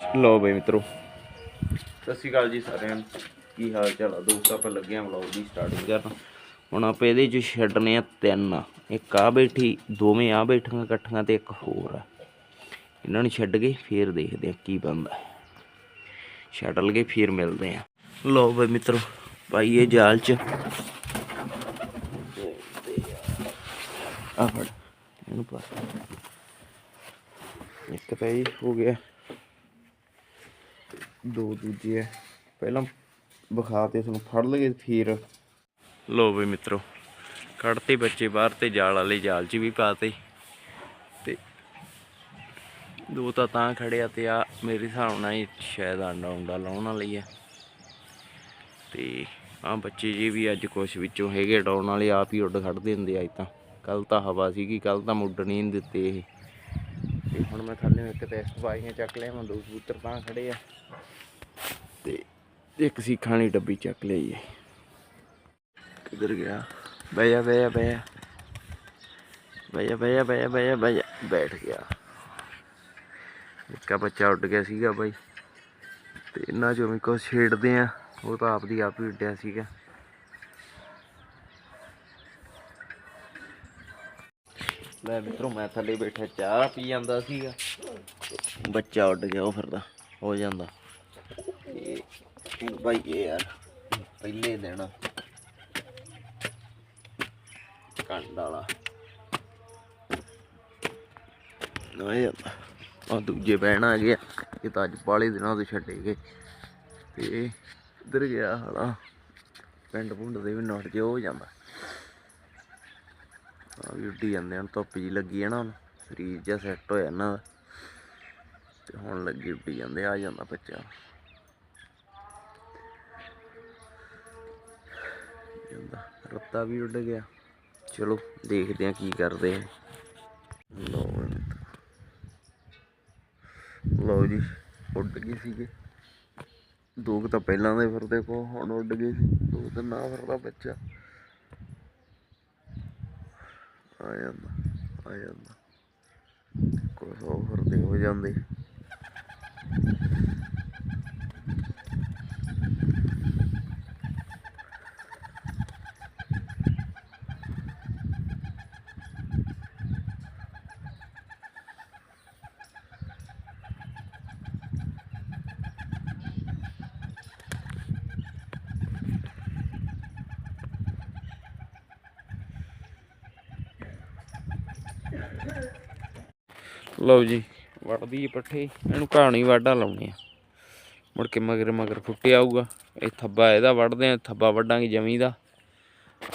ਲਓ ਬਈ ਮਿੱਤਰੋ। ਸਤਿ ਸ਼੍ਰੀ ਅਕਾਲ ਜੀ ਸਾਰਿਆਂ ਨੂੰ। ਕੀ ਹਾਲ ਚਾਲ ਆ? ਦੋਸਤ, ਆਪਾਂ ਲੱਗੇ ਆ ਵਲੌਗ ਦੀ ਸਟਾਰਟਿੰਗ ਕਰਨ। ਹੁਣ ਆਪਾਂ ਇਹਦੇ ਚ ਛੱਡਨੇ ਆ ਤਿੰਨ। ਇੱਕ ਆ ਬੈਠੀ, ਦੋਵੇਂ ਆ ਬੈਠੀਆਂ ਇਕੱਠੀਆਂ ਤੇ ਇੱਕ ਹੋਰ ਆ। ਇਹਨਾਂ ਨੂੰ ਛੱਡ ਕੇ ਫੇਰ ਦੇਖਦੇ ਆ ਕੀ ਬਣਦਾ। ਛੱਡ ਲਗੇ, ਫੇਰ ਮਿਲਦੇ ਆ। ਲੋ ਬਈ ਮਿੱਤਰੋ ਪਾਈਏ ਜਾਲ ਚ। ਆ ਫੜ, ਇਹਨੂੰ ਪਾ। ਇੱਕ ਤਾਂ ਇਹ ਹੋ ਗਿਆ। ਦੋ ਦੂਜੇ ਹੈ ਪਹਿਲਾਂ ਵਿਖਾ ਤੇ ਤੁਹਾਨੂੰ ਫੜ ਲਗੇ ਫਿਰ। ਲੋ ਵੀ ਮਿੱਤਰੋ, ਕੱਢਤੇ ਬੱਚੇ ਬਾਹਰ ਤੇ ਜਾਲ ਵਾਲੇ ਜਾਲ 'ਚ ਵੀ ਪਾਤੇ। ਤੇ ਦੋ ਤਾਂ ਤਾਂ ਖੜਿਆ ਤੇ ਆ ਮੇਰੇ ਹਿਸਾਬ ਨਾਲ ਇਹ ਸ਼ਾਇਦ ਆਂਡਾ ਉਂਡਾ ਲਾਉਣ ਵਾਲੀ ਆ। ਤੇ ਆ ਬੱਚੇ ਜੀ ਵੀ ਅੱਜ ਕੁਛ ਵਿੱਚੋਂ ਹੈਗੇ ਡਾਉਣ ਵਾਲੇ ਆਪ ਹੀ ਉੱਡ ਖੜਦੇ ਹੁੰਦੇ ਆ ਅੱਜ ਤਾਂ। ਕੱਲ ਤਾਂ ਹਵਾ ਸੀਗੀ ਕੱਲ ਤਾਂ ਮੁੱਢ ਨਹੀਂ ਦਿੱਤੇ ਇਹ। ਤੇ ਹੁਣ ਮੈਂ ਥੱਲੇ ਨੂੰ ਇੱਕ ਟੈਸਟ ਪਾਈਆਂ ਚੱਕ ਲਿਆ, ਮੈਂ ਦੋ ਕਬੂਤਰ ਤਾਂ ਖੜੇ ਆ। ਤੇ ਇੱਕ ਸੀਖਾਂ ਵਾਲੀ ਡੱਬੀ ਚੱਕ ਲਈ ਏ ਕਿੱਧਰ ਗਿਆ? ਬਹਿ ਜਾ ਬਹਿ ਜਾ ਬਹਿ ਜਾ ਬਹਿ ਜਾ ਬਹਿ ਬਹਿ ਬਹਿ ਬਹਿ ਬੈਠ ਗਿਆ। ਇੱਕਾ ਬੱਚਾ ਉੱਡ ਗਿਆ ਸੀਗਾ ਬਾਈ। ਤੇ ਇਹਨਾਂ ਚੋਂ ਵੀ ਕੁਛ ਛੇੜਦੇ ਆ। ਉਹ ਤਾਂ ਆਪਦੀ ਆਪ ਹੀ ਉੱਡਿਆ ਸੀਗਾ। ਲੈ ਮਿੱਤਰੋ, ਮੈਂ ਥੱਲੇ ਬੈਠਾ ਚਾਹ ਪੀ ਜਾਂਦਾ ਸੀਗਾ। ਬੱਚਾ ਉੱਡ ਗਿਆ, ਉਹ ਫਿਰਦਾ ਹੋ ਜਾਂਦਾ। ਬਾਈ ਇਹ ਯਾਰ, ਪਹਿਲੇ ਦਿਨ। ਕੰਡ ਵਾਲਾ। ਨਾ ਆ ਦੂਜੇ ਬਹਿਣ ਆ ਗਿਆ ਇਹ ਤਾਂ ਅੱਜ ਬਾਲੇ ਦਿਨਾਂ ਤੋਂ ਛੱਡੇ ਗਏ। ਤੇ ਇੱਧਰ ਗਿਆ ਹਲਾ ਪਿੰਡ ਪੁੰਡ ਦੇ ਵੀ ਨੋਟ ਜੇ ਹੋ ਜਾਂਦਾ। ਆ ਵੀ ਉੱਡੀ ਜਾਂਦੇ ਹਨ ਧੁੱਪ ਜੀ ਲੱਗੀ ਹੈ ਨਾ ਹੁਣ। ਸਰੀਰ ਜਿਹਾ ਸੈੱਟ ਹੋਇਆ ਇਹਨਾਂ ਦਾ। ਤੇ ਹੁਣ ਲੱਗੀ ਉੱਡੀ ਜਾਂਦੇ ਆ ਜਾਂਦਾ ਬੱਚਾ। ਜਾਂਦਾ, ਰੱਤਾ ਵੀ ਉੱਡ ਗਿਆ। ਚਲੋ, ਦੇਖਦੇ ਆ ਕੀ ਕਰਦੇ ਆ। ਲਓ ਜੀ। ਉੱਡ ਗਏ ਸੀਗੇ। ਦੋ ਤਾਂ ਪਹਿਲਾਂ ਦੇ ਫਿਰਦੇ ਕੋ ਹੁਣ ਉੱਡ ਗਏ ਸੀ। ਦੋ ਤਾਂ ਨਾ ਫਿਰਦਾ ਬੱਚਾ ਆ। ਜਾਂਦਾ ਆ ਜਾਂਦਾ। ਕੁਛ ਉਹ ਫਿਰਦੇ ਹੋ ਜਾਂਦੇ। ਲਓ ਜੀ, ਵੱਢਦੀ ਪੱਠੇ, ਇਹਨੂੰ ਕਹਾਣੀ ਵਾਢਾ ਲਾਉਣੇ ਆ। ਮੁੜ ਕੇ ਮਗਰ ਮਗਰ ਫੁੱਟੇ ਆਊਗਾ। ਇਹ ਥੱਬਾ ਇਹਦਾ ਵੱਢਦੇ ਆ, ਥੱਬਾ ਵੱਢਾਂਗੇ ਜਮੀ ਦਾ।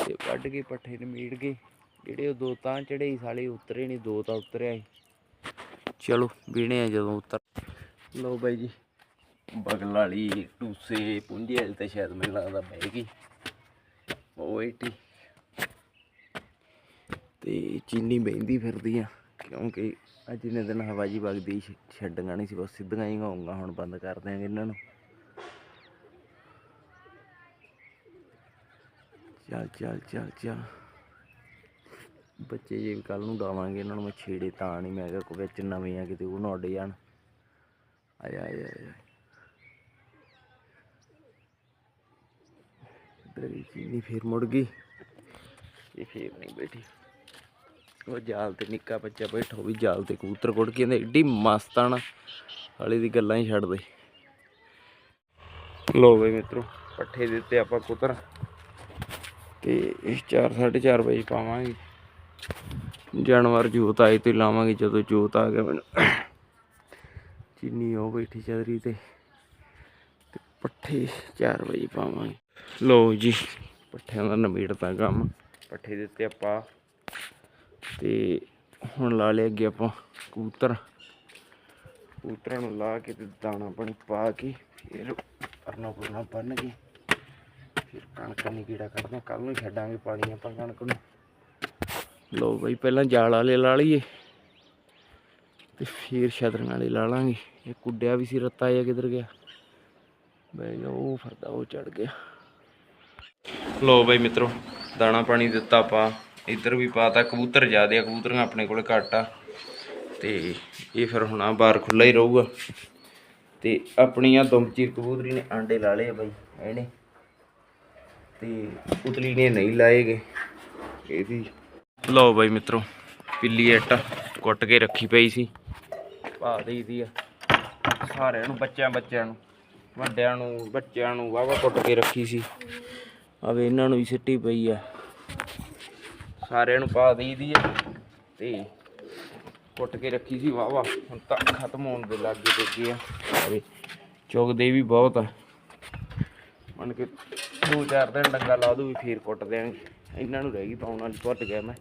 ਤੇ ਵੱਢ ਕੇ ਪੱਠੇ ਨਿਮੀੜ ਗਏ ਜਿਹੜੇ ਉਹ ਦੋ ਤਾਂ ਚੜੇ ਸਾਲੇ ਉਤਰੇ ਨਹੀਂ ਦੋ ਤਾਂ ਉਤਰਿਆ ਸੀ। ਚਲੋ ਵੀਣੇ ਆ ਜਦੋਂ ਉਤਰ। ਲਓ ਬਾਈ ਜੀ, ਬਗਲ ਵਾਲੀ ਟੂਸੇ ਪੁੰਜੇ ਵਾਲੀ ਤੇ ਸ਼ਾਇਦ ਮੈਨੂੰ ਲੱਗਦਾ ਬਹਿ ਗਈ। ਉਹ ਏਟੀ। ਤੇ ਚੀਨੀ ਬਹਿੰਦੀ ਫਿਰਦੀ ਆ। ਕਿਉਂਕਿ ਅੱਜ ਜਿੰਨੇ ਦਿਨ ਹਵਾ ਜੀ ਵਗਦੀ ਛ- ਛੱਡੀਆਂ ਨਹੀਂ ਸੀ, ਬਸ ਸਿੱਧੀਆਂ ਹੀ ਹੋਊਗਾ ਹੁਣ ਬੰਦ ਕਰ ਦਿਆਂਗੇ ਇਹਨਾਂ ਨੂੰ। ਚੱਲ ਚੱਲ ਚੱਲ ਚੱਲ। ਬੱਚੇ ਜੇ ਕੱਲ ਨੂੰ ਡਾਵਾਂਗੇ ਇਹਨਾਂ ਨੂੰ, ਮੈਂ ਛੇੜੇ ਤਾਂ ਨਹੀਂ, ਮੈਂ ਕਿਹਾ ਕੋਈ ਵਿੱਚ ਨਵੇਂ ਆ ਕਿਤੇ ਉਹ ਨਾ ਉੱਡ ਜਾਣ। ਆਇਆ ਆਏ ਆਇਆ ਇੱਧਰ ਵੀ ਚੀਨੀ ਫੇਰ ਮੁੜ ਗਈ। ਇਹ ਫੇਰ ਨਹੀਂ ਬੈਠੀ। ਉਹ ਜਾਲ ਤੇ ਨਿੱਕਾ ਬੱਚਾ ਬੈਠਾ ਵੀ ਜਾਲ ਤੇ ਕਬੂਤਰ ਕੁੱਟ ਕੇ ਕਹਿੰਦੇ ਏਡੀ ਮਸਤਾਨ ਹਾਲੇ ਦੀ ਗੱਲਾਂ ਹੀ ਛੱਡ ਦੇ ਲੋ ਬਈ ਮਿੱਤਰੋ, ਪੱਠੇ ਦਿੱਤੇ ਆਪਾਂ ਕੁੱਤਰ ਤੇ ਇਹ 4 4:30 ਵਜੇ ਪਾਵਾਂਗੇ। ਜਾਨਵਰ ਜੋਤ ਆਏ ਤੇ ਲਾਵਾਂਗੇ ਜਦੋਂ ਜੋਤ ਆ ਗਿਆ ਮੈਨੂੰ। ਚੀਨੀ ਉਹ ਬੈਠੀ ਚਦਰੀ ਤੇ। ਤੇ ਪੱਠੇ 4 ਵਜੇ ਪਾਵਾਂਗੇ। ਲੋ ਜੀ, ਪੱਠਿਆਂ ਦਾ ਨਮੀੜਤਾ ਕੰਮ। ਪੱਠੇ ਦਿੱਤੇ ਆਪਾਂ ਤੇ ਹੁਣ ਲਾ ਲਿਆ ਅੱਗੇ ਆਪਾਂ ਕਬੂਤਰ। ਕਬੂਤਰਾਂ ਨੂੰ ਲਾ ਕੇ ਤੇ ਦਾਣਾ ਪਾਣੀ ਪਾ ਕੇ ਫਿਰ ਪਰਨਾ ਪੁਰਨਾ ਬੰਨ ਕੇ ਫਿਰ ਕਣਕ ਨਹੀਂ ਕੀੜਾ ਕੱਢਦੇ ਕੱਲ ਨੂੰ ਛੱਡਾਂਗੇ ਪਾਣੀ ਆਪਾਂ ਕਣਕ ਨੂੰ। ਲੋ ਬਈ, ਪਹਿਲਾਂ ਜਾਲ ਵਾਲੇ ਲਾ ਲਈਏ ਤੇ ਫਿਰ ਛਤਰਾਂ ਵਾਲੇ ਲਾ ਲਾਂਗੇ। ਇਹ ਕੁੱਡਿਆ ਵੀ ਸੀ, ਰੱਤਾ ਜਾਂ ਕਿੱਧਰ ਗਿਆ। ਬਈ ਉਹ ਫਰਦਾ, ਉਹ ਚੜ ਗਿਆ। ਲੋ ਬਈ ਮਿੱਤਰੋ, ਦਾਣਾ ਪਾਣੀ ਦਿੱਤਾ ਆਪਾਂ। ਇੱਧਰ ਵੀ ਪਾਤਾ, ਕਬੂਤਰ ਜ਼ਿਆਦੇ ਆ, ਕਬੂਤਰੀਆਂ ਆਪਣੇ ਕੋਲ ਘੱਟ ਆ। ਤੇ ਇਹ ਫਿਰ ਹੁਣ ਆ ਬਾਹਰ ਖੁੱਲਾ ਹੀ ਰਹੂਗਾ। ਤੇ ਆਪਣੀਆਂ ਦੁਮਚੀਰ ਕਬੂਤਰੀ ਨੇ ਆਂਡੇ ਲਾ ਲਏ ਆ ਬਾਈ, ਇਹਨੇ। ਤੇ ਉਤਲੀ ਨੇ ਨਹੀਂ ਲਾਏਗੇ ਇਹਦੀ। ਲਓ ਬਾਈ ਮਿੱਤਰੋ, ਪਿੱਲੀ ਇੱਟ ਕੁੱਟ ਕੇ ਰੱਖੀ ਪਈ ਸੀ। ਪਾ ਦੇਈਦੀ ਆ। ਸਾਰਿਆਂ ਨੂੰ, ਬੱਚਿਆਂ ਬੱਚਿਆਂ ਨੂੰ, ਵੱਡਿਆਂ ਨੂੰ, ਬੱਚਿਆਂ ਨੂੰ ਵਾਵਾ ਕੁੱਟ ਕੇ ਰੱਖੀ ਸੀ। ਆਵੇ ਇਹਨਾਂ ਨੂੰ ਵੀ ਸਿੱਟੀ ਪਈ ਆ। ਸਾਰਿਆਂ ਨੂੰ ਪਾ ਦੇਈਦੀ ਆ ਤੇ ਕੁੱਟ ਕੇ ਰੱਖੀ ਸੀ ਵਾਵਾ ਹੁਣ ਤਾਂ ਖਤਮ ਹੋਣ ਦੇ ਲੱਗੇ ਤੇ ਗਏ ਆ। ਆਵੇ ਚੁਗਦੇ ਵੀ ਬਹੁਤ ਆ। ਮੰਨ ਕੇ ਦੋ ਚਾਰ ਦਿਨ ਡੰਗਾ ਲਾ ਦੂ ਵੀ ਫੇਰ ਕੁੱਟ ਦੇਣਗੇ ਇਹਨਾਂ ਨੂੰ ਰਹਿ ਗਈ ਪਾਉਣ ਵਾਲੀ ਭੁੱਟ ਗਿਆ ਮੈਂ।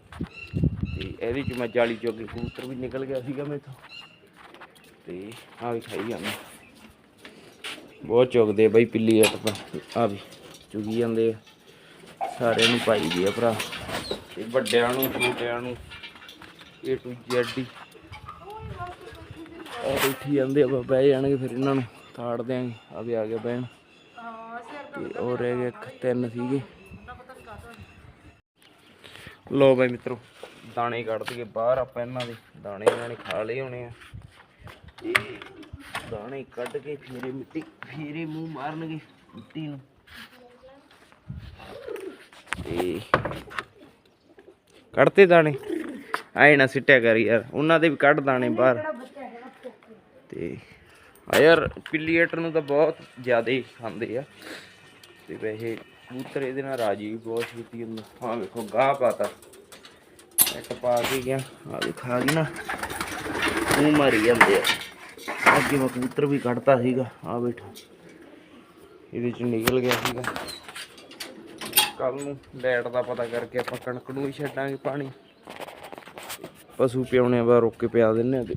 ਤੇ ਇਹਦੇ ਚ ਮੈਂ ਜਾਲੀ ਚੋਗੇ ਕਬੂਤਰ ਵੀ ਨਿਕਲ ਗਿਆ ਸੀਗਾ ਮੇਥੋਂ। ਤੇ ਆ ਵੀ ਖਾਈ ਜਾਂਦੇ ਬਹੁਤ ਚੁਗਦੇ ਆ ਬਈ, ਪਿੱਲੀ ਅੱਟ ਤਾਂ ਆ ਵੀ ਚੁਗੀ ਜਾਂਦੇ ਆ। ਸਾਰਿਆਂ ਨੂੰ ਪਾਈ ਦੀ ਆ ਭਰਾ। ਤੇ ਵੱਡਿਆਂ ਨੂੰ, ਛੋਟਿਆਂ ਨੂੰ, ਇਹ ਟੂ ਜ਼ੈਡ। ਹੀ ਆ ਬੈਠੀ ਜਾਂਦੇ ਆ ਬਹਿ ਜਾਣਗੇ ਫਿਰ ਇਹਨਾਂ ਨੂੰ, ਤਾੜ ਦਿਆਂਗੇ, ਆ ਵੀ ਆ ਗਿਆ ਬਹਿਣ। ਤੇ ਉਹ ਰਹਿ ਗਏ ਇੱਕ, ਤਿੰਨ ਸੀਗੇ। ਲੋ ਬਾਈ ਮਿੱਤਰੋ, ਦਾਣੇ ਕੱਢ ਦਈਏ ਬਾਹਰ, ਆਪਾਂ ਇਹਨਾਂ ਦੇ ਦਾਣੇ ਇਹਨਾਂ ਨੇ ਖਾ ਲਏ ਹੋਣੇ ਆ। ਤੇ ਦਾਣੇ ਕੱਢ ਕੇ ਫੇਰੇ ਮਿੱਟੀ, ਫੇਰੇ ਮੂੰਹ ਮਾਰਨਗੇ ਮਿੱਟੀ ਨੂੰ। ਤੇ ਕੱਢਤੇ ਦਾਣੇ? ਆਏ ਨਾ ਸਿੱਟਿਆ ਕਰ ਯਾਰ, ਉਹਨਾਂ ਦੇ ਵੀ ਕੱਢ ਦਾਣੇ ਬਾਹਰ। ਤੇ ਆ ਯਾਰ ਪਿੱਲੀਏਟਰ ਨੂੰ ਤਾਂ ਬਹੁਤ ਜ਼ਿਆਦਾ ਹੀ ਖਾਂਦੇ ਆ। ਤੇ ਵੈਸੇ ਕਬੂਤਰ ਇਹਦੇ ਨਾਲ ਰਾਜੀ ਵੀ ਬਹੁਤ ਕੀਤੀ ਹੁੰਦਾ। ਹਾਂ ਵੇਖੋ, ਗਾਹ ਪਾਤਾ। ਇੱਕ ਪਾ ਕੇ ਗਿਆ। ਆ ਵੀ ਖਾ ਗਈ ਨਾ। ਮੂੰਹ ਮਾਰੀ ਜਾਂਦੇ ਆ। ਅੱਗੇ ਮੈਂ ਕਬੂਤਰ ਵੀ ਕੱਢਤਾ ਸੀਗਾ। ਆ ਬੈਠਾ ਇਹਦੇ ਚ ਨਿਕਲ ਗਿਆ ਸੀਗਾ। ਕੱਲ ਨੂੰ ਲੈਟ ਦਾ ਪਤਾ ਕਰਕੇ ਆਪਾਂ ਕਣਕ ਨੂੰ ਹੀ ਛੱਡਾਂਗੇ ਪਾਣੀ। ਪਸ਼ੂ ਪਿਆਉਣੇ ਆ ਬਾ ਰੋਕ ਕੇ ਪਿਆ ਦਿੰਨੇ ਆ ਤੇ।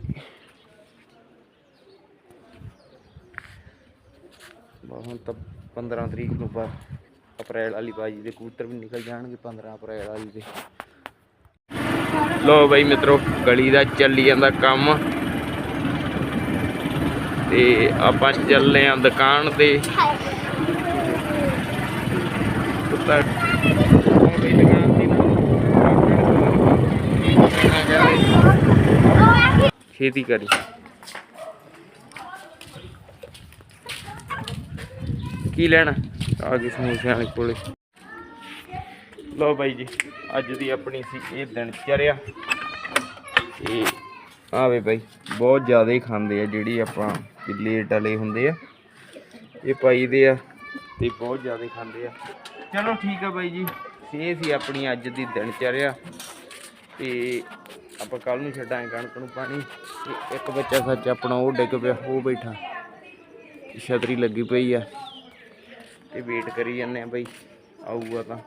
ਬਾ ਹੁਣ ਤਾਂ 15 ਤਰੀਕ ਨੂੰ ਬਾ ਅਪ੍ਰੈਲ ਵਾਲੀ ਬਾਜੀ ਦੇ ਕਬੂਤਰ ਵੀ ਨਿਕਲ ਜਾਣਗੇ 15 ਅਪ੍ਰੈਲ ਵਾਲੀ ਦੇ। ਲੋ ਬਈ ਮਿੱਤਰੋ, ਗਲੀ ਦਾ ਚੱਲੀ ਜਾਂਦਾ ਕੰਮ। ਤੇ ਆਪਾਂ ਚੱਲੇ ਆਂ ਦੁਕਾਨ ਤੇ। ਕੁੱਤਾ ਉਹ ਬਈ ਦੁਕਾਨ ਤੇ ਨਾ ਕਰੀ। ਕੀ ਲੈਣਾ? ਆ ਗਈ ਸਮੋਸਿਆਂ ਵਾਲੇ ਕੋਲੇ। ਲੋ ਬਾਈ ਜੀ, ਅੱਜ ਦੀ ਆਪਣੀ ਸੀ ਇਹ ਦਿਨ ਚਰਿਆ ਤੇ ਆਵੇ ਬਾਈ, ਬਹੁਤ ਜ਼ਿਆਦਾ ਹੀ ਖਾਂਦੇ ਆ ਜਿਹੜੀ ਆਪਾਂ ਪਲੇਟ ਵਾਲੇ ਹੁੰਦੇ ਆ। ਇਹ ਪਾਈਦੇ ਆ ਤੇ ਬਹੁਤ ਜ਼ਿਆਦਾ ਖਾਂਦੇ ਆ। ਚਲੋ ਠੀਕ ਆ ਬਾਈ ਜੀ। ਇਹ ਸੀ ਆਪਣੀ ਅੱਜ ਦੀ ਦਿਨ ਚਰਿਆ ਤੇ ਆਪਾਂ ਕੱਲ ਨੂੰ ਛੱਡਾਂਗੇ ਕਣਕ ਨੂੰ ਪਾਣੀ। ਤੇ ਇੱਕ ਬੱਚਾ ਸੱਚ ਆਪਣਾ ਉਹ ਡਿੱਗ ਪਿਆ, ਉਹ ਬੈਠਾ। ਛਤਰੀ ਲੱਗੀ ਪਈ ਆ। ਤੇ ਵੇਟ ਕਰੀ ਜਾਂਦੇ ਆ ਬਾਈ, ਆਊਗਾ ਤਾਂ।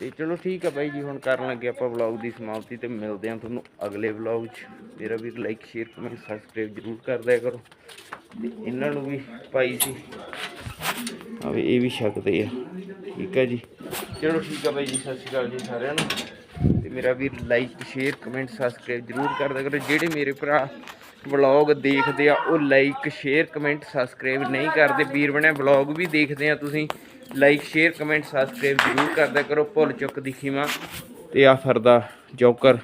ਤੇ ਚਲੋ ਠੀਕ ਆ ਬਾਈ ਜੀ, ਹੁਣ ਕਰਨ ਲੱਗੇ ਆਪਾਂ ਵਲੌਗ ਦੀ ਸਮਾਪਤੀ ਤੇ ਮਿਲਦੇ ਆ ਤੁਹਾਨੂੰ ਅਗਲੇ ਵਲੌਗ 'ਚ। ਮੇਰਾ ਵੀ ਲਾਈਕ ਸ਼ੇਅਰ ਕਮੈਂਟ ਸਬਸਕ੍ਰਾਈਬ ਜ਼ਰੂਰ ਕਰ ਦਿਆ ਕਰੋ। ਤੇ ਇਹਨਾਂ ਨੂੰ ਵੀ ਪਾਈ ਸੀ। ਆ ਇਹ ਵੀ ਛਕਦੇ ਆ। ਠੀਕ ਹੈ ਜੀ। ਚਲੋ ਠੀਕ ਆ ਬਾਈ ਜੀ, ਸਤਿ ਸ਼੍ਰੀ ਅਕਾਲ ਜੀ ਸਾਰਿਆਂ ਨੂੰ। ਤੇ ਮੇਰਾ ਵੀ ਲਾਈਕ ਸ਼ੇਅਰ ਕਮੈਂਟ ਸਬਸਕ੍ਰਾਈਬ ਜ਼ਰੂਰ ਕਰਦਾ ਕਰੋ। ਜਿਹੜੇ ਮੇਰੇ ਭਰਾ ਵਲੌਗ ਦੇਖਦੇ ਆ, ਉਹ ਲਾਈਕ ਸ਼ੇਅਰ ਕਮੈਂਟ ਸਬਸਕ੍ਰਾਈਬ ਨਹੀਂ ਕਰਦੇ। ਵੀਰ ਬਣਿਆ ਵਲੌਗ ਵੀ ਦੇਖਦੇ ਆ ਤੁਸੀਂ। ਲਾਈਕ ਸ਼ੇਅਰ ਕਮੈਂਟ ਸਬਸਕ੍ਰਾਈਬ ਜ਼ਰੂਰ ਕਰਦਾ ਕਰੋ। ਭੁੱਲ ਚੁੱਕ ਦੀ ਖੀਮਾ। ਤੇ ਆ ਫਰਦਾ ਜੋਕਰ